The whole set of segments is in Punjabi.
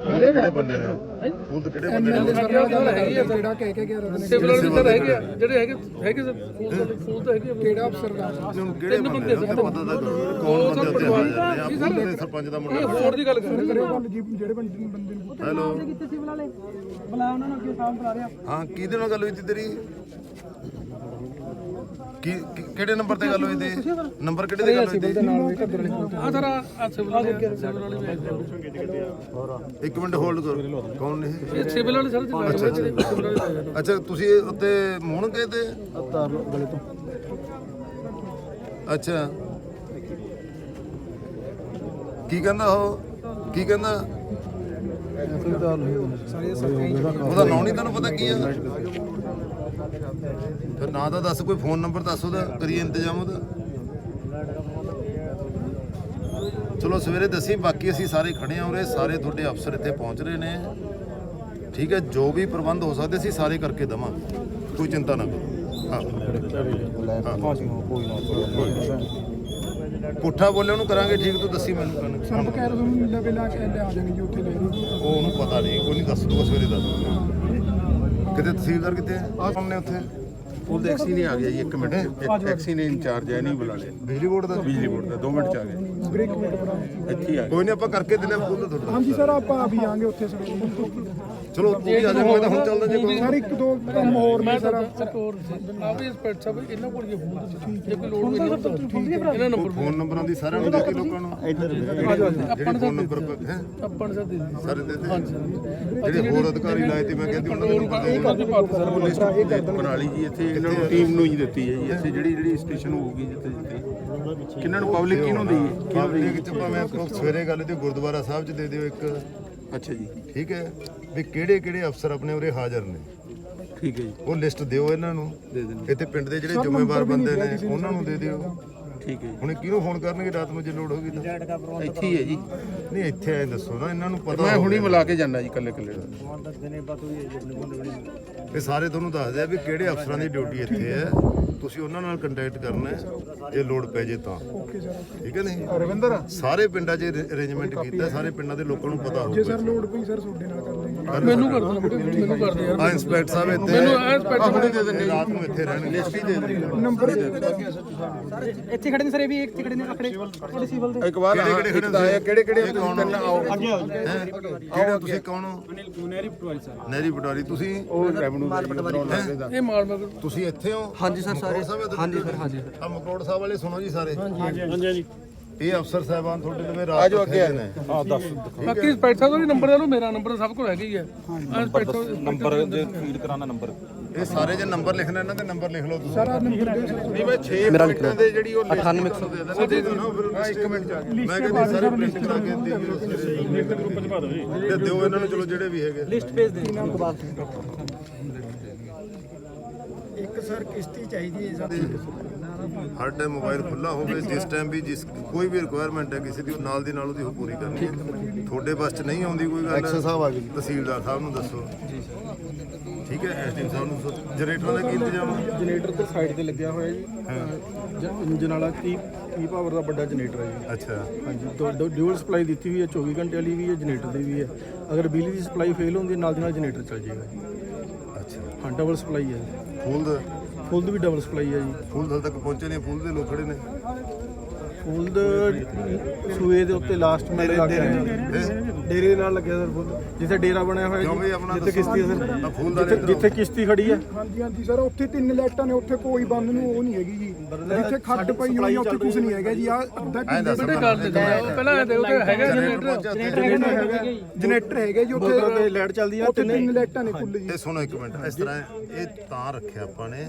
ਕਿਹੜੇ ਬੰਦੇ ਨੇ ਉਹ ਤਾਂ ਕਿਹੜੇ ਬੰਦੇ ਨੇ ਜਿਹੜਾ ਕਹਿ ਕੇ ਗਿਆ ਸਿਵਲ ਵਾਲੇ ਤਾਂ ਹੈਗੇ ਆ ਜਿਹੜੇ ਹੈਗੇ ਹੈਗੇ ਫੂਲ ਤਾਂ ਫੂਲ ਤਾਂ ਹੈਗੇ ਕਿਹੜਾ ਅਫਸਰ ਦਾ ਹੁਣ ਕਿਹੜੇ ਬੰਦੇ ਨੇ ਪਤਾ ਤਾਂ ਕਰੋ ਕੌਣ ਬੰਦੇ ਉੱਤੇ ਹਾਜ਼ਰ ਨੇ ਆਪ ਸਰਪੰਚ ਦਾ ਮੁੰਡਾ ਹੋਰ ਦੀ ਗੱਲ ਕਰ ਰਹੇ ਕਰਿਓ ਜਿਹੜੇ ਬੰਦੇ ਬੰਦੇ ਨੂੰ ਹੈਲੋ ਕਿੱਥੇ ਸਿਵਲ ਵਾਲੇ ਬੁਲਾਇਆ ਉਹਨਾਂ ਨੂੰ ਅੱਗੇ ਸਾਹਮ ਬੁਲਾ ਰਿਹਾ ਹਾਂ ਕਿਹਦੇ ਨਾਲ ਗੱਲ ਹੋਈ ਸੀ ਤੇਰੀ ਕੀ ਕੀ- ਕਿਹੜੇ ਨੰਬਰ ਤੇ ਗੱਲ ਹੋਈ ਸੀ ਨੰਬਰ ਕਿਹੜੇ ਤੇ ਗੱਲ ਹੋਈ ਕੋਲ ਆ ਸਰ ਆ ਸਿਵਲ ਵਾਲੇ ਸਿਵਲ ਵਾਲੇ ਵੀ। ਇੱਕ ਮਿੰਟ ਹੋਲਡ ਕਰੋ। ਕੌਣ ਨੇ ਇਹ? ਇਹ ਸਿਵਲ ਵਾਲੇ ਸਰ ਜਿਹੜੇ ਸਿਵਲ ਵਾਲੇ ਹੈਗੇ ਆ। ਅੱਛਾ ਤੁਸੀਂ ਉੱਤੇ ਮੂਣ ਗਏ ਤੇ? ਤਾਰ ਲੋ ਗਲੇ ਤੋਂ। ਅੱਛਾ। ਕੀ ਕਹਿੰਦਾ ਉਹ? ਕੀ ਕਹਿੰਦਾ? ਲੋ ਉਹਦਾ ਨਾਂ ਨਹੀਂ ਤੈਨੂੰ ਪਤਾ ਕੀ ਆ? ਫਿਰ ਨਾਂ ਤਾਂ ਦੱਸ ਕੋਈ ਫੋਨ ਨੰਬਰ ਦੱਸ ਉਹਦਾ ਕਰੀਏ ਇੰਤਜ਼ਾਮ ਉਹਦਾ। ਚਲੋ ਸਵੇਰੇ ਦੱਸੀ ਬਾਕੀ ਅਸੀਂ ਸਾਰੇ ਖੜੇ ਉਰੇ ਸਾਰੇ ਤੁਹਾਡੇ ਅਫਸਰ ਇੱਥੇ ਪਹੁੰਚ ਰਹੇ ਨੇ। ਠੀਕ ਹੈ ਜੋ ਵੀ ਪ੍ਰਬੰਧ ਹੋ ਸਕਦੇ ਸੀ ਸਾਰੇ ਕਰਕੇ ਦਵਾਂ ਕੋਈ ਚਿੰਤਾ ਨਾ ਕਰੋ। ਪੁੱਠਾ ਬੋਲੇ ਉਹਨੂੰ ਕਰਾਂਗੇ ਠੀਕ ਤੂੰ ਦੱਸੀ ਮੈਨੂੰ ਕਰਨ ਸਰ ਬਕਾਇਦਾ ਤੁਹਾਨੂੰ ਲਵੇ ਲਾ ਕੇ ਲੈ ਆ ਜਾਣਗੇ ਉੱਥੇ ਲੈ ਉਹ ਉਹਨੂੰ ਪਤਾ ਨਹੀਂ ਕੋਈ ਨਹੀਂ ਦੱਸ ਦੂਗਾ ਸਵੇਰੇ ਦੱਸ ਦੂਗਾ ਕਿਤੇ ਤਹਿਸੀਲਦਾਰ ਕਿਤੇ ਆ? ਸਾਹਮਣੇ ਉੱਥੇ। ਉਹ ਐਕਸੀ ਨੇ ਆ ਗਿਆ ਜੀ 1 ਮਿੰਟ। ਇੱਕ ਐਕਸੀ ਨੇ ਇੰਚਾਰਜ ਹੈ ਨਹੀਂ ਬੁਲਾ ਲਿਆ। ਬਿਜਲੀ ਬੋਰਡ ਦਾ? ਬਿਜਲੀ ਬੋਰਡ ਦਾ 2 ਮਿੰਟ ਚ ਆ ਗਿਆ। ਬ੍ਰੇਕ ਮਿੰਟ ਬਣਾ ਇੱਥੇ ਹੀ ਆ ਗਿਆ। ਕੋਈ ਨਹੀਂ ਆਪਾਂ ਕਰਕੇ ਦਿੰਦੇ ਹਾਂ ਫੁੱਲ ਤੁਹਾਡਾ ਹਾਂਜੀ ਸਰ ਆਪਾਂ ਵੀ ਆਂਗੇ ਉੱਥੇ ਸਰ। ਚਲੋ ਤੂੰ ਵੀ ਆ ਜਾ ਮੈਂ ਤਾਂ ਹੁਣ ਚੱਲਦਾ ਜੇ ਕੋਈ। ਸਰ ਇੱਕ ਦੋ ਕੰਮ ਹੋਰ ਮੈਂ ਸਰ। ਹੋਰ ਆ ਵੀ ਇੰਸਪੈਕਟਰ ਸਾਹਿਬ ਇਹਨਾਂ ਕੋਲ ਇਹ ਫੋਨ ਜੇ ਕੋਈ ਲੋੜ ਹੋਈ ਇਹਨਾਂ ਨੰਬਰ ਫੋਨ ਨੰਬਰਾਂ ਦੀ ਸਾਰਿਆਂ ਨੂੰ ਦਿੱਤੀ ਲੋਕਾਂ ਨੂੰ। ਜਿਹੜੇ ਫੋਨ ਨੰਬਰ ਹੈ? ਆਪਾਂ ਨੇ ਸਰ ਦੇ ਦਿੱਤੀ ਸਾਰੇ ਦੇ ਦੇ ਜਿਹੜੇ ਹੋਰ ਅਧਿਕਾਰੀ ਲਾਏ ਤੇ ਮੈਂ ਕਹਿੰਦੀ ਉਹਨਾਂ ਦੇ ਨੰਬਰ ਦੇ ਸਰ ਉਹ ਬਣਾ ਲਈ ਜੀ ਇੱਥੇ ਇਹਨਾਂ ਨੂੰ ਟੀਮ ਨੂੰ ਹੀ ਦਿੱਤੀ ਹੈ ਜੀ। ਇੱਥੇ ਜਿਹੜੀ ਜਿਹੜੀ ਸਟੇਸ਼ਨ ਹੋਊਗੀ ਜਿੱਥੇ ਜਿੱਥੇ। ਕਿਹਨਾਂ ਨੂੰ ਪਬਲਿਕ ਕਿਹਨੂੰ ਦੇਈਏ? ਚ ਭਾਵੇਂ ਆਪਾਂ ਸਵੇਰੇ ਗੱਲ ਤੇ ਗੁਰਦੁਆਰਾ ਸਾਹਿਬ ਚ ਦੇ ਦਿਓ ਇੱਕ। ਅੱਛਾ ਜੀ। ਠੀਕ ਹੈ ਵੀ ਕਿਹੜੇ ਕਿਹੜੇ ਅਫਸਰ ਆਪਣੇ ਉਰੇ ਹਾਜ਼ਰ ਨੇ? ਠੀਕ ਹੈ ਜੀ। ਉਹ ਲਿਸਟ ਦਿਓ ਇਹਨਾਂ ਨੂੰ। ਦੇ ਦਿੰਦੇ। ਇੱਥੇ ਪਿੰਡ ਦੇ ਜਿਹੜੇ ਜ਼ਿੰਮੇਵਾਰ ਬੰਦੇ ਨੇ। ਉਹਨਾਂ ਨੂੰ ਦੇ ਦਿਓ। ਠੀਕ ਹੈ ਹੁਣ ਇਹ ਕਿਹਨੂੰ ਫੋਨ ਕਰਨਗੇ? ਰਾਤ ਨੂੰ ਜੇ ਲੋੜ ਹੋਗੀ ਤਾਂ। ਜੀ ਇੱਥੇ ਹੀ ਹੈ ਜੀ। ਨਹੀਂ ਇੱਥੇ ਐ ਦੱਸੋ ਨਾ ਇਹਨਾਂ ਨੂੰ ਪਤਾ ਮੈਂ ਹੁਣੀ। ਮਿਲਾ ਕੇ ਜਾਣਾ ਜੀ ਕੱਲੇ ਕੱਲੇ ਇਹ ਸਾਰੇ ਤੁਹਾਨੂੰ ਦੱਸਦੇ ਆ ਵੀ ਕਿਹੜੇ ਅਫਸਰਾਂ ਦੀ ਡਿਊਟੀ ਇੱਥੇ ਹੈ। ਤੁਸੀਂ ਉਹਨਾਂ ਨਾਲ ਕੰਟੈਕਟ ਕਰਨਾ ਹੈ ਜੇ ਲੋੜ ਪੈ ਜੇ ਤਾਂ। ਠੀਕ ਹੈ ਨਹੀਂ? ਰਵਿੰਦਰ ਸਾਰੇ ਪਿੰਡਾਂ 'ਚ ਅਰੇਂਜਮੈਂਟ ਕੀਤਾ ਸਾਰੇ ਪਿੰਡਾਂ ਦੇ ਲੋਕਾਂ ਨੂੰ ਪਤਾ ਜੇ ਹੋਊਗਾ। ਸਰ ਲੋਡ ਪਈ ਸਰ ਤੁਹਾਡੇ ਨਾਲ ਮੈਨੂੰ ਕਰ ਦੋ ਮੈਨੂੰ ਕਰ ਦੇ ਯਾਰ। ਆ ਇੰਸਪੈਕਟਰ ਸਾਹਿਬ ਇੱਥੇ ਮੈਨੂੰ ਆ ਇੰਸਪੈਕਟਰ ਹੁਣੇ ਦੇ ਦਿੰਦੇ ਰਾਤ ਨੂੰ ਇੱਥੇ ਰਹਿਣਗੇ। ਲਿਸਟ ਹੀ ਦੇ ਦਿੰਦੇ ਨੰਬਰ ਇੱਥੇ ਖੜੇ ਨੇ ਸਰ ਇਹ ਵੀ ਇੱਥੇ ਖੜੇ ਨੇ ਆਪਣੇ ਆਪਣੇ ਸਿਵਲ ਦੇ। ਇੱਕ ਵਾਰ ਕਿਹੜੇ ਕਿਹੜੇ ਆਇਆ ਕਿਹੜੇ ਕਿਹੜੇ ਤੁਸੀਂ ਤਿੰਨ ਆਓ ਹੈਂ? ਕਿਹੜੇ ਤੁਸੀਂ? ਕੌਣ ਹੋ? ਨਹਿਰੀ ਪਟਵਾਰੀ ਸਰ ਨਹਿਰੀ ਪਟਵਾਰੀ ਤੁਸੀਂ? ਉਹ ਰੈਵਨਿਊ ਇਹ ਮਾਲ ਮਗਰ। ਤੁਸੀਂ ਇੱਥੇ ਹੋ? ਹਾਂਜੀ ਸਰ ਸਾਰੇ। ਹਾਂਜੀ ਸਰ ਹਾਂਜੀ ਆ ਮਕਰੋੜ ਸਾਹਿਬ ਵਾਲੇ ਸੁਣੋ ਜੀ ਸਾਰੇ। ਹਾਂਜੀ ਹਾਂਜੀ। ਇਹ ਅਫਸਰ ਸਾਹਿਬਾਨ ਤੁਹਾਡੇ ਲਵੇ ਰਾਤ ਆਜੋ ਅੱਗੇ ਨੇ। ਹਾਂ ਦੱਸ। ਬਾਕੀ ਇੰਸਪੈਕਟਰ ਸਾਹਿਬ ਦਾ ਵੀ ਨੰਬਰ ਦੇ ਲਓ ਮੇਰਾ ਨੰਬਰ ਸਭ ਕੋਲ ਹੈਗਾ ਹੀ ਹੈ। ਇੰਸਪੈਕਟਰ ਨੰਬਰ ਜੇ ਫੀਡ ਕਰਾਣਾ ਨੰਬਰ ਇਹ ਸਾਰੇ ਜੇ ਨੰਬਰ ਲਿਖਣਾ ਇਹਨਾਂ ਦੇ ਨੰਬਰ ਲਿਖ ਲਓ ਤੁਸੀਂ। ਸਾਰਾ ਨੰਬਰ ਨਹੀਂ ਮੈਂ 6 ਮਿੰਟਾਂ ਦੇ ਜਿਹੜੀ ਉਹ 98 ਉਹ ਦੇ ਦਿਓ ਨਾ ਫਿਰ ਇੱਕ ਮਿੰਟ ਚ ਮੈਂ ਕਹਿੰਦੀ ਸਾਰੇ ਪ੍ਰਿੰਟ ਕਰਾ ਕੇ ਦੇ ਦਿਓ। ਸਵੇਰੇ ਗਰੁੱਪ ਚ ਪਾ ਦਿਓ ਦਿਓ ਇਹਨਾਂ ਨੂੰ ਚਲੋ ਜਿਹੜੇ ਵੀ ਹੈਗੇ। ਲਿਸਟ ਭੇਜ ਦੇ। ਇੱਕ ਸਰ ਕਿਸ਼ਤੀ ਚਾਹੀਦੀ ਹੈ ਸਰ ਹਰ ਟਾਈਮ ਮੋਬਾਈਲ ਖੁੱਲਾ ਹੋਵੇ ਜਿਸ ਟਾਈਮ ਵੀ ਜਿਸ ਕੋਈ ਵੀ ਰਿਕੁਆਇਰਮੈਂਟ ਹੈ ਕਿਸੇ ਦੀ ਉਹ ਨਾਲ ਦੀ ਨਾਲ ਉਹਦੀ ਉਹ ਪੂਰੀ ਕਰਨੀ ਹੈ। ਤੁਹਾਡੇ ਬਸ ਚ ਨਹੀਂ ਆਉਂਦੀ ਕੋਈ ਗੱਲ। ਐਕਸ਼ਨ ਸਾਹਿਬ ਆ ਗਏ ਤਹਿਸੀਲਦਾਰ ਸਾਹਿਬ ਨੂੰ ਦੱਸੋ। ਠੀਕ ਹੈ ਐਸਡੀਐਮ ਸਾਹਿਬ ਨੂੰ ਜਨਰੇਟਰ ਦਾ ਕੀ ਇੰਤਜ਼ਾਮ ਹੈ? ਜਨਰੇਟਰ ਤੇ ਸਾਈਡ ਤੇ ਲੱਗਿਆ ਹੋਇਆ ਜੀ। ਜਾਂ ਇੰਜਨ ਵਾਲਾ 30 30 ਪਾਵਰ ਦਾ ਵੱਡਾ ਜਨਰੇਟਰ ਹੈ ਜੀ। ਅੱਛਾ। ਹਾਂਜੀ ਦੋ ਡਿਊਅਲ ਸਪਲਾਈ ਦਿੱਤੀ ਹੋਈ ਹੈ 24 ਘੰਟੇ ਵਾਲੀ ਵੀ ਹੈ ਜਨਰੇਟਰ ਦੀ ਵੀ ਹੈ। ਅਗਰ ਬਿਜਲੀ ਦੀ ਸਪਲਾਈ ਫੇਲ ਹੁੰਦੀ ਹੈ ਨਾਲ ਦੀ ਨਾਲ ਜਨਰੇਟਰ ਚੱਲ ਜਾਏਗਾ। ਅੱਛਾ। ਹਾਂ ਡਬਲ ਸਪਲਾਈ ਹੈ। ਫੂਲ ਦਾ। ਫੁੱਲ ਦੀ ਵੀ ਡਬਲ ਸਪਲਾਈ ਹੈ ਜੀ। ਫੂਲ ਹਾਲ ਤੱਕ ਪਹੁੰਚੇ ਨਹੀਂ, ਫੂਲ ਦੇ ਲੋਕ ਖੜੇ ਨੇ। ਫੁੱਲ ਦੇ ਸੂਏ ਦੇ ਉੱਤੇ ਲਾਸਟ ਮੇਰੇ ਲੱਗ ਡੇਰੇ ਦੇ ਨਾਲ ਲੱਗਿਆ ਸਰ ਫੁੱਲ। ਜਿੱਥੇ ਡੇਰਾ ਬਣਿਆ ਹੋਇਆ ਜਿੱਥੇ ਕਿਸ਼ਤੀ ਹੈ ਆ ਸਰ। ਫੂਲ ਦਾ ਜਿੱਥੇ ਕਿਸ਼ਤੀ ਖੜੀ ਹੈ। ਹਾਂਜੀ ਹਾਂਜੀ ਸਰ ਉੱਥੇ ਤਿੰਨ ਲਾਈਟਾਂ ਨੇ ਉੱਥੇ ਕੋਈ ਬੰਦ ਨੂੰ ਉਹ ਨਹੀਂ ਹੈਗੀ ਜੀ। ਜਿੱਥੇ ਖੱਡ ਪਈ ਹੋਈ ਆ ਉੱਥੇ ਕੁਝ ਨਹੀਂ ਹੈਗਾ ਜੀ। ਆ ਅੱਧਾ ਤੇ ਜਾਓ ਪਹਿਲਾਂ ਇਹ ਦੇਖੋ ਕਿ ਹੈਗਾ। ਜਨਰੇਟਰ ਜਨਰੇਟਰ ਹੈਗਾ ਜੀ ਉੱਥੇ ਉੱਥੇ ਲਾਈਟ ਚੱਲਦੀ ਉੱਥੇ ਤਿੰਨ ਲਾਈਟਾਂ ਨੇ ਕੁੱਲ ਜੀ। ਇਹ ਸੁਣੋ ਇੱਕ ਮਿੰਟ ਇਸ ਤਰ੍ਹਾਂ ਇਹ ਤਾਂ ਰੱਖਿਆ ਆਪਾਂ ਨੇ।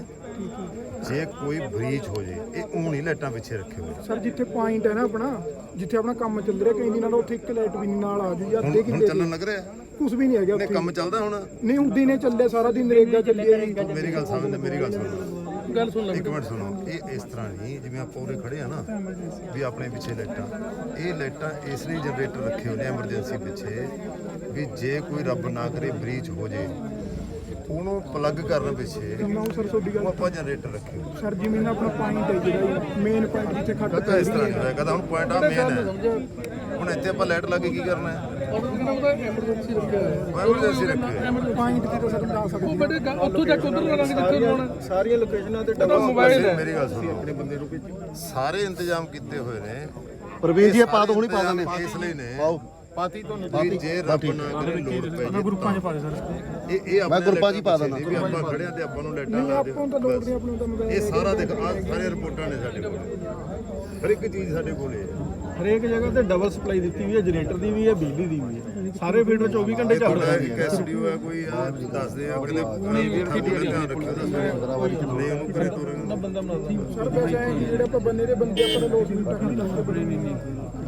ਜੇ ਕੋਈ ਬ੍ਰੀਚ ਹੋ ਜੇ ਇਹ ਊਂ ਨਹੀਂ ਲਾਈਟਾਂ ਪਿੱਛੇ ਰੱਖੇ ਹੋਏ। ਸਰ ਜਿੱਥੇ ਪੁਆਇੰਟ ਹੈ ਨਾ ਆਪਣਾ ਜਿੱਥੇ ਆਪਣਾ ਕੰਮ ਚੱਲ ਰਿਹਾ ਕਈ ਦਿਨਾਂ ਨਾਲ ਉੱਥੇ ਇੱਕ ਲਾਈਟ ਵੀ ਨੀ ਨਾਲ ਆ ਜੂ ਜਾਂ ਅੱਧੇ ਹੁਣ ਕਿੱਲੇ ਚੱਲਣ ਲੱਗ ਰਿਹਾ? ਕੁਝ ਵੀ ਨਹੀਂ ਹੈਗਾ ਨੇ ਉੱਥੇ। ਕੰਮ ਚੱਲਦਾ ਹੁਣ? ਨਹੀਂ ਹੁਣ ਦਿਨੇ ਚੱਲੇ ਸਾਰਾ ਦਿਨ ਰੇਗਾ ਚੱਲੀ ਹੈ ਜੀ। ਮੇਰੀ ਗੱਲ ਸਮਝਦੇ ਮੇਰੀ ਗੱਲ ਸੁਣੋ ਗੱਲ ਸੁਣ ਲੈ। ਇੱਕ ਮਿੰਟ ਸੁਣੋ ਇਹ ਇਸ ਤਰ੍ਹਾਂ ਨਹੀਂ ਜਿਵੇਂ ਆਪਾਂ ਉਰੇ ਖੜੇ ਆ ਨਾ ਵੀ ਆਪਣੇ ਪਿੱਛੇ ਲਾਈਟਾਂ ਇਹ ਲਾਈਟਾਂ ਇਸ ਲਈ ਜਨਰੇਟਰ ਰੱਖੇ ਹੋਏ ਨੇ ਐਮਰਜੈਂਸੀ ਪਿੱਛੇ ਵੀ ਜੇ ਕੋਈ ਰੱਬ ਨਾ ਕਰੇ ਬ੍ਰੀਚ ਹੋ ਜੇ। ਉਹਨੂੰ ਪਲੱਗ ਕਰਨ ਪਿੱਛੇ ਨਾ ਸਰ ਤੁਹਾਡੀ ਉਹ ਆਪਾਂ ਜਨਰੇਟਰ ਰੱਖੇ ਹੋਏ ਸਰ ਜਿਵੇਂ ਆਪਣਾ ਪੁਆਇੰਟ ਹੈ ਜਿਹੜਾ ਮੇਨ ਪੁਆਇੰਟ ਜਿੱਥੇ ਖੱਡ ਕਦਾ ਇਸ ਤਰ੍ਹਾਂ ਨਹੀਂ ਕਦਾ ਹੁਣ ਪੁਆਇੰਟ ਆ ਮੇਨ ਹੈ। ਹੁਣ ਇੱਥੇ ਆਪਾਂ ਲਾਈਟ ਲਾ ਕੇ ਕੀ ਕਰਨਾ ਹੈ? ਐਮਰਜੈਂਸੀ ਰੱਖਿਆ ਹੋਇਆ ਐਮਰਜੈਂਸੀ ਰੱਖੀ ਪੁਆਇੰਟ ਤੇ ਤਾਂ ਸਰ ਲਾ ਸਕਦੇ ਉਹ ਗਾ- ਉੱਥੋਂ ਜਾ ਕੇ ਉਧਰ ਕਰਾਂਗੇ ਜਿੱਥੇ ਲਾਉਣਾ ਸਾਰੀਆਂ ਲੋਕੇਸ਼ਨਾਂ ਤੇ ਉਹਦਾ ਮੋਬਾਈਲ ਹੈ। ਮੇਰੀ ਗੱਲ ਸੁਣੋ। ਆਪਣੇ ਬੰਦੇ ਨੂੰ ਸਾਰੇ ਇੰਤਜ਼ਾਮ ਕੀਤੇ ਹੋਏ ਨੇ। ਪ੍ਰਵੀਨ ਜੀ ਇਹ ਪਾ ਦੋ ਹੁਣੀ ਪਾ ਇੰਤਜ਼ਾਮ ਦਿੰਦੇ ਇਸ ਲਈ ਨੇ ਪਾਓ। ਪਾਤੀ ਤੁਹਾਨੂੰ ਵੀ ਜੇ ਰੱਬ ਨਾ ਕਰੇ ਲੋੜ ਪੈ ਜੇ ਗਰੁੱਪਾਂ 'ਚ ਪਾ ਦੇ ਸਰ। ਇਹ ਇਹ ਆਪਣੇ ਗਰੁੱਪਾਂ 'ਚ ਹੀ ਪਾ ਦਿੰਦਾ। ਵੀ ਆਪਾਂ ਖੜਿਆ ਤੇ ਆਪਾਂ ਨੂੰ ਲੈਟਾਂ ਲਾ ਆਪਾਂ ਨੂੰ ਤਾਂ ਲੋੜ ਨਹੀਂ ਆਪਾਂ ਨੂੰ ਤਾਂ ਦਿਓ ਮੋਬਾਈਲ ਇਹ ਸਾਰਾ ਦੇਖ। ਆਹ ਸਾਰੇ ਰਿਪੋਰਟਾਂ ਨੇ ਸਾਡੇ ਕੋਲ ਹਰ ਇੱਕ ਚੀਜ਼ ਸਾਡੇ ਕੋਲ ਹੈ। ਹਰੇਕ ਜਗ੍ਹਾ ਤੇ ਡਬਲ ਸਪਲਾਈ ਦਿੱਤੀ ਹੋਈ ਹੈ ਜਨਰੇਟਰ ਦੀ ਵੀ ਹੈ ਬਿਜਲੀ ਦੀ ਵੀ ਹੈ। ਸਾਰੇ ਫੀਡਰ 24 ਘੰਟੇ ਚੱਲ ਰਹੇ ਇੱਕ ਐਸਡੀਓ ਹੈ ਕੋਈ ਆ ਦੱਸਦੇ ਆ ਕਹਿੰਦੇ ਨਹੀਂ ਵੀਰ ਕੀ ਧਿਆਨ ਰੱਖਿਓ ਦੱਸੋ। ਨਹੀਂ ਉਹਨੂੰ ਕਰੇ ਤੋਰੇ ਨੂੰ। ਸਰ ਵੈਸੇ ਐਂ ਜਿਹੜੇ ਆਪਾਂ ਬੰਨੇ ਦੇ ਬੰਦੇ ਆਪਾਂ ਨੂੰ ਲੋੜ ਨਹੀਂ ਟੱਕਰ ਦੱਸਦੇ ਬੜੇ ਨਹੀਂ ਨਹੀਂ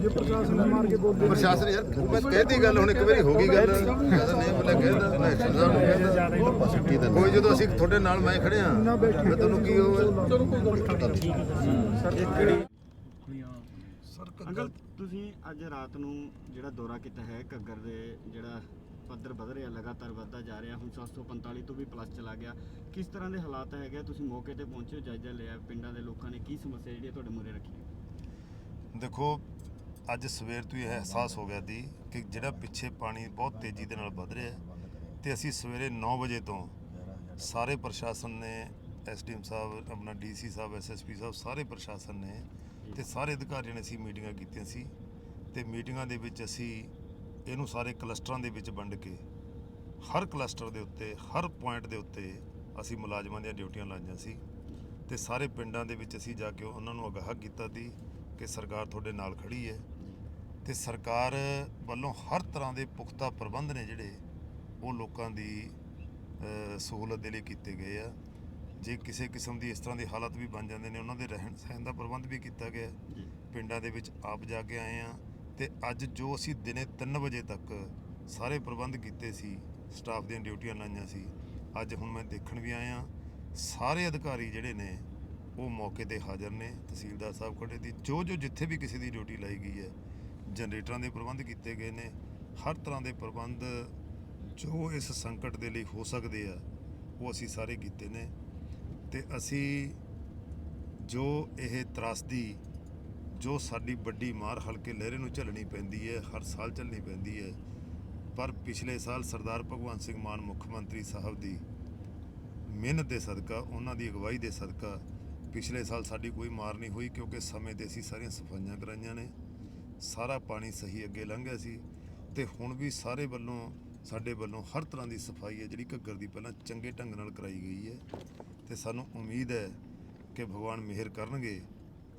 ਜੇ ਪ੍ਰਸ਼ਾਸਨ ਨੇ ਮਾਰ ਕੇ ਬੋਲਦੇ ਪ੍ਰਸ਼ਾਸਨ ਯਾਰ ਮੈਂ ਕਹਿਤੀ ਗੱਲ ਹੁਣ ਇੱਕ ਵਾਰੀ ਹੋ ਗਈ ਗੱਲ। ਜਦੋਂ ਨਹੀਂ ਬੋਲਿਆ ਕਹਿਦਾ ਮੈਂ ਸਾਹਿਬ ਨੂੰ ਕਹਿੰਦਾ ਕੋਈ ਜਦੋਂ ਅਸੀਂ ਤੁਹਾਡੇ ਨਾਲ ਮੈਂ ਖੜਿਆ ਮੈਂ ਤੁਹਾਨੂੰ ਕੀ ਹੋਵੇ ਅੰਕਲ ਤੁਸੀਂ ਅੱਜ ਰਾਤ ਨੂੰ ਜਿਹੜਾ ਦੌਰਾ ਕੀਤਾ ਹੈ ਘੱਗਰ ਦੇ ਜਿਹੜਾ ਪੱਧਰ ਵਧ ਰਿਹਾ ਲਗਾਤਾਰ ਵੱਧਦਾ ਜਾ ਰਿਹਾ ਹੁਣ 745 ਤੋਂ ਵੀ ਪਲੱਸ ਚਲਾ ਗਿਆ। ਕਿਸ ਤਰ੍ਹਾਂ ਦੇ ਹਾਲਾਤ ਹੈਗੇ ਤੁਸੀਂ ਮੌਕੇ ਤੇ ਪਹੁੰਚੇ ਹੋ, ਜਾਇਜ਼ਾ ਲਿਆ ਪਿੰਡਾਂ ਦੇ ਲੋਕਾਂ ਨੇ ਕੀ ਸਮੱਸਿਆ ਜਿਹੜੀ ਹੈ ਤੁਹਾਡੇ ਮੂਹਰੇ ਰੱਖੀ ਹੈ? ਦੇਖੋ ਅੱਜ ਸਵੇਰ ਤੋਂ ਹੀ ਇਹ ਅਹਿਸਾਸ ਹੋ ਗਿਆ ਦੀ ਕਿ ਜਿਹੜਾ ਪਿੱਛੇ ਪਾਣੀ ਬਹੁਤ ਤੇਜ਼ੀ ਦੇ ਨਾਲ ਵੱਧ ਰਿਹਾ ਹੈ ਤੇ ਅਸੀਂ ਸਵੇਰੇ 9 ਵਜੇ ਤੋਂ ਸਾਰੇ ਪ੍ਰਸ਼ਾਸਨ ਨੇ ਐਸਡੀਐਮ ਸਾਹਿਬ ਆਪਣਾ ਡੀਸੀ ਸਾਹਿਬ ਐਸਐਸਪੀ ਸਾਹਿਬ ਸਾਰੇ ਪ੍ਰਸ਼ਾਸਨ ਨੇ ਤੇ ਸਾਰੇ ਅਧਿਕਾਰੀਆਂ ਨੇ ਅਸੀਂ ਮੀਟਿੰਗਾਂ ਕੀਤੀਆਂ ਸੀ ਤੇ ਮੀਟਿੰਗਾਂ ਦੇ ਵਿੱਚ ਅਸੀਂ ਇਹਨੂੰ ਸਾਰੇ ਕਲਸਟਰਾਂ ਦੇ ਵਿੱਚ ਵੰਡ ਕੇ ਹਰ ਕਲਸਟਰ ਦੇ ਉੱਤੇ, ਹਰ ਪੁਆਇੰਟ ਦੇ ਉੱਤੇ ਅਸੀਂ ਮੁਲਾਜ਼ਮਾਂ ਦੀਆਂ ਡਿਊਟੀਆਂ ਲਾਈਆਂ ਸੀ ਤੇ ਸਾਰੇ ਪਿੰਡਾਂ ਦੇ ਵਿੱਚ ਅਸੀਂ ਜਾ ਕੇ ਉਹਨਾਂ ਨੂੰ ਅਗਾਹ ਕੀਤਾ ਸੀ ਕਿ ਸਰਕਾਰ ਤੁਹਾਡੇ ਨਾਲ ਖੜੀ ਹੈ ਤੇ ਸਰਕਾਰ ਵੱਲੋਂ ਹਰ ਤਰ੍ਹਾਂ ਦੇ ਪੁਖਤਾ ਪ੍ਰਬੰਧ ਨੇ ਜਿਹੜੇ ਉਹ ਲੋਕਾਂ ਦੀ ਸਹੂਲਤ ਦੇ ਲਈ ਕੀਤੇ ਗਏ ਆ। ਜੇ ਕਿਸੇ ਕਿਸਮ ਦੀ ਇਸ ਤਰ੍ਹਾਂ ਦੀ ਹਾਲਤ ਵੀ ਬਣ ਜਾਂਦੇ ਨੇ ਉਹਨਾਂ ਦੇ ਰਹਿਣ ਸਹਿਣ ਦਾ ਪ੍ਰਬੰਧ ਵੀ ਕੀਤਾ ਗਿਆ ਹੈ। ਪਿੰਡਾਂ ਦੇ ਵਿੱਚ ਆਪ ਜਾ ਕੇ ਆਏ ਆ ਤੇ ਅੱਜ ਜੋ ਅਸੀਂ ਦਿਨੇ 3 ਵਜੇ ਤੱਕ ਸਾਰੇ ਪ੍ਰਬੰਧ ਕੀਤੇ ਸੀ ਸਟਾਫ ਦੀਆਂ ਡਿਊਟੀਆਂ ਲਾਈਆਂ ਸੀ ਅੱਜ ਹੁਣ ਮੈਂ ਦੇਖਣ ਵੀ ਆਇਆ ਸਾਰੇ ਅਧਿਕਾਰੀ ਜਿਹੜੇ ਨੇ ਉਹ ਮੌਕੇ ਤੇ ਹਾਜ਼ਰ ਨੇ। ਤਹਿਸੀਲਦਾਰ ਸਾਹਿਬ ਖੜੇ ਦੀ ਜੋ ਜੋ ਜਿੱਥੇ ਵੀ ਕਿਸੇ ਦੀ ਡਿਊਟੀ ਲਾਈ ਗਈ ਹੈ ਜਨਰੇਟਰਾਂ ਦੇ ਪ੍ਰਬੰਧ ਕੀਤੇ ਗਏ ਨੇ। ਹਰ ਤਰ੍ਹਾਂ ਦੇ ਪ੍ਰਬੰਧ ਜੋ ਇਸ ਸੰਕਟ ਦੇ ਲਈ ਹੋ ਸਕਦੇ ਆ ਉਹ ਅਸੀਂ ਸਾਰੇ ਕੀਤੇ ਨੇ। ਤੇ ਅਸੀਂ ਜੋ ਇਹ ਤਰਾਸਦੀ, ਜੋ ਸਾਡੀ ਵੱਡੀ ਮਾਰ ਹਲਕੇ ਲਹਿਰੇ ਨੂੰ ਝੱਲਣੀ ਪੈਂਦੀ ਹੈ, ਹਰ ਸਾਲ ਝੱਲਣੀ ਪੈਂਦੀ ਹੈ, ਪਰ ਪਿਛਲੇ ਸਾਲ ਸਰਦਾਰ ਭਗਵੰਤ ਸਿੰਘ ਮਾਨ ਮੁੱਖ ਮੰਤਰੀ ਸਾਹਿਬ ਦੀ ਮਿਹਨਤ ਦੇ ਸਦਕਾ, ਉਹਨਾਂ ਦੀ ਅਗਵਾਈ ਦੇ ਸਦਕਾ ਪਿਛਲੇ ਸਾਲ ਸਾਡੀ ਕੋਈ ਮਾਰ ਨਹੀਂ ਹੋਈ ਕਿਉਂਕਿ ਸਮੇਂ ਤੇ ਅਸੀਂ ਸਾਰੀਆਂ ਸਫਾਈਆਂ ਕਰਾਈਆਂ ਨੇ, ਸਾਰਾ ਪਾਣੀ ਸਹੀ ਅੱਗੇ ਲੰਘਿਆ ਸੀ ਤੇ ਹੁਣ ਵੀ ਸਾਰੇ ਵੱਲੋਂ ਸਾਡੇ ਵੱਲੋਂ ਹਰ ਤਰ੍ਹਾਂ ਦੀ ਸਫ਼ਾਈ ਹੈ ਜਿਹੜੀ ਘੱਗਰ ਦੀ ਪਹਿਲਾਂ ਚੰਗੇ ਢੰਗ ਨਾਲ ਕਰਾਈ ਗਈ ਹੈ। ਤੇ ਸਾਨੂੰ ਉਮੀਦ ਹੈ ਕਿ ਭਗਵਾਨ ਮਿਹਰ ਕਰਨਗੇ।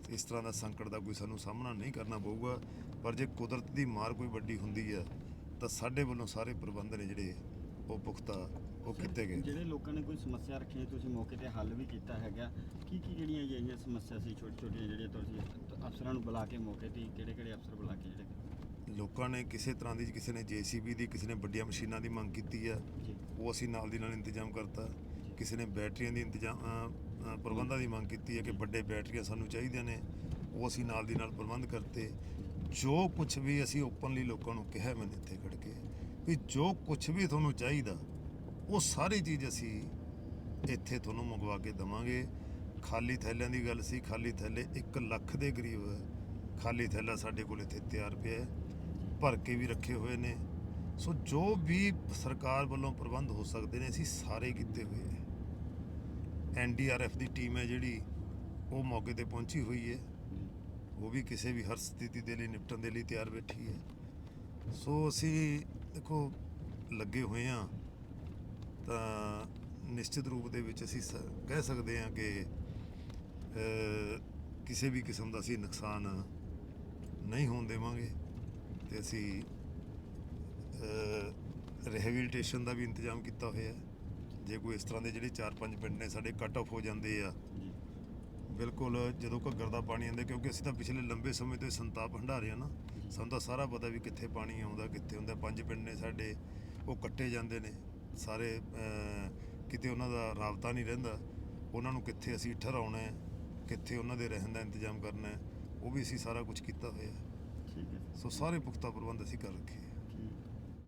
ਇਸ ਤਰ੍ਹਾਂ ਦਾ ਸੰਕਟ ਦਾ ਕੋਈ ਸਾਨੂੰ ਸਾਹਮਣਾ ਨਹੀਂ ਕਰਨਾ ਪਊਗਾ। ਪਰ ਜੇ ਕੁਦਰਤ ਦੀ ਮਾਰ ਕੋਈ ਵੱਡੀ ਹੁੰਦੀ ਹੈ ਤਾਂ ਸਾਡੇ ਵੱਲੋਂ ਸਾਰੇ ਪ੍ਰਬੰਧ ਨੇ ਜਿਹੜੇ ਉਹ ਪੁਖਤਾ ਉਹ ਕੀਤੇ ਗਏ। ਜਿਹੜੇ ਲੋਕਾਂ ਨੇ ਕੋਈ ਸਮੱਸਿਆ ਰੱਖੀ ਹੈ ਤੁਸੀਂ ਮੌਕੇ ਤੇ ਹੱਲ ਵੀ ਕੀਤਾ ਹੈਗਾ। ਕੀ ਕੀ ਜਿਹੜੀਆਂ ਜਿਹੜੀਆਂ ਸਮੱਸਿਆ ਸੀ ਛੋਟੀ ਛੋਟੀਆਂ ਜਿਹੜੀਆਂ ਤੁਸੀਂ ਅਫਸਰਾਂ ਨੂੰ ਬੁਲਾ ਕੇ ਮੌਕੇ ਤੇ ਕਿਹੜੇ ਕਿਹੜੇ ਅਫਸਰ ਬੁਲਾ ਕੇ ਜਿਹੜੇ ਲੋਕਾਂ ਨੇ ਕਿਸੇ ਤਰ੍ਹਾਂ ਦੀ ਕਿਸੇ ਨੇ ਜੀਸੀਬੀ ਦੀ ਕਿਸੇ ਨੇ ਵੱਡੀਆਂ ਮਸ਼ੀਨਾਂ ਦੀ ਮੰਗ ਕੀਤੀ ਆ ਉਹ ਅਸੀਂ ਨਾਲ ਦੀ ਨਾਲ ਇੰਤਜ਼ਾਮ ਕਰਤਾ। ਕਿਸੇ ਨੇ ਬੈਟਰੀਆਂ ਦੀ ਇੰਤਜ਼ਾਮ ਅ, ਪ੍ਰਬੰਧਾਂ ਦੀ ਮੰਗ ਕੀਤੀ ਹੈ ਕਿ ਵੱਡੇ ਬੈਟਰੀਆਂ ਸਾਨੂੰ ਚਾਹੀਦੀਆਂ ਨੇ ਉਹ ਅਸੀਂ ਨਾਲ ਦੀ ਨਾਲ ਪ੍ਰਬੰਧ ਕਰਤੇ। ਜੋ ਕੁਝ ਵੀ ਅਸੀਂ ਓਪਨਲੀ ਲੋਕਾਂ ਨੂੰ ਕਿਹਾ ਮੈਨੇ ਇੱਥੇ ਖੜ ਕੇ ਵੀ ਜੋ ਕੁਝ ਵੀ ਤੁਹਾਨੂੰ ਚਾਹੀਦਾ ਉਹ ਸਾਰੀ ਚੀਜ਼ ਅਸੀਂ ਇੱਥੇ ਤੁਹਾਨੂੰ ਮੰਗਵਾ ਕੇ ਦਵਾਂਗੇ। ਖਾਲੀ ਥੈਲਿਆਂ ਦੀ ਗੱਲ ਸੀ ਖਾਲੀ ਥੈਲੇ 1 ਲੱਖ ਦੇ ਕਰੀਬ ਖਾਲੀ ਥੈਲਾ ਸਾਡੇ ਕੋਲ ਇੱਥੇ ਤਿਆਰ ਪਿਆ ਹੈ। ਭਰ ਕੇ ਵੀ ਰੱਖੇ ਹੋਏ ਨੇ। ਸੋ ਜੋ ਵੀ ਸਰਕਾਰ ਵੱਲੋਂ ਪ੍ਰਬੰਧ ਹੋ ਸਕਦੇ ਨੇ, ਅਸੀਂ ਸਾਰੇ ਕੀਤੇ ਹੋਏ ਹੈ ਐਨਡੀਆਰਐਫ ਦੀ ਟੀਮ ਹੈ ਜਿਹੜੀ, ਉਹ ਮੌਕੇ ਤੇ ਪਹੁੰਚੀ ਹੋਈ ਹੈ। ਉਹ ਵੀ ਕਿਸੇ ਵੀ ਹਰ ਸਥਿਤੀ ਦੇ ਲਈ, ਨਿਪਟਣ ਦੇ ਲਈ ਤਿਆਰ ਬੈਠੀ ਹੈ। ਸੋ ਅਸੀਂ ਦੇਖੋ, ਲੱਗੇ ਹੋਏ ਆ ਤਾਂ ਨਿਸ਼ਚਿਤ ਰੂਪ ਦੇ ਵਿੱਚ ਅਸੀਂ ਸ- ਕਹਿ ਸਕਦੇ ਹਾਂ ਕਿ ਕਿਸੇ ਵੀ ਕਿਸਮ ਦਾ ਅਸੀਂ ਨੁਕਸਾਨ ਨਹੀਂ ਹੋਣ ਦੇਵਾਂਗੇ। ਤੇ ਅਸੀਂ ਰਿਹੈਬਿਲਿਟੇਸ਼ਨ ਦਾ ਵੀ ਇੰਤਜ਼ਾਮ ਕੀਤਾ ਹੋਇਆ ਹੈ। ਜੇ ਕੋਈ ਇਸ ਤਰ੍ਹਾਂ ਦੇ ਜਿਹੜੇ 4-5 ਪਿੰਡ ਨੇ ਸਾਡੇ ਕੱਟ ਆਫ ਹੋ ਜਾਂਦੇ ਆ। ਬਿਲਕੁਲ ਜਦੋਂ ਘੱਗਰ ਦਾ ਪਾਣੀ ਆਉਂਦਾ ਕਿਉਂਕਿ ਅਸੀਂ ਤਾਂ ਪਿਛਲੇ ਲੰਬੇ ਸਮੇਂ ਤੋਂ ਸੰਤਾਪ ਹੰਢਾਰੇ ਆ ਨਾ। ਸਾਨੂੰ ਤਾਂ ਸਾਰਾ ਪਤਾ ਵੀ ਕਿੱਥੇ ਪਾਣੀ ਆਉਂਦਾ ਕਿੱਥੇ ਹੁੰਦਾ। ਪੰਜ ਪਿੰਡ ਨੇ ਸਾਡੇ ਉਹ ਕੱਟੇ ਜਾਂਦੇ ਨੇ। ਸਾਰੇ ਕਿਤੇ ਉਹਨਾਂ ਦਾ ਰਾਬਤਾ ਨਹੀਂ ਰਹਿੰਦਾ। ਉਹਨਾਂ ਨੂੰ ਕਿੱਥੇ ਅਸੀਂ ਠਹਿਰਾਉਣਾ ਹੈ ਕਿੱਥੇ ਉਹਨਾਂ ਦੇ ਰਹਿਣ ਦਾ ਇੰਤਜ਼ਾਮ ਕਰਨਾ ਹੈ ਉਹ ਵੀ ਅਸੀਂ ਸਾਰਾ ਕੁਝ ਕੀਤਾ ਹੋਇਆ ਹੈ। ਸੋ ਸਾਰੇ ਪੁਖਤਾ ਪ੍ਰਬੰਧ ਅਸੀਂ ਕਰ ਰੱਖੇ।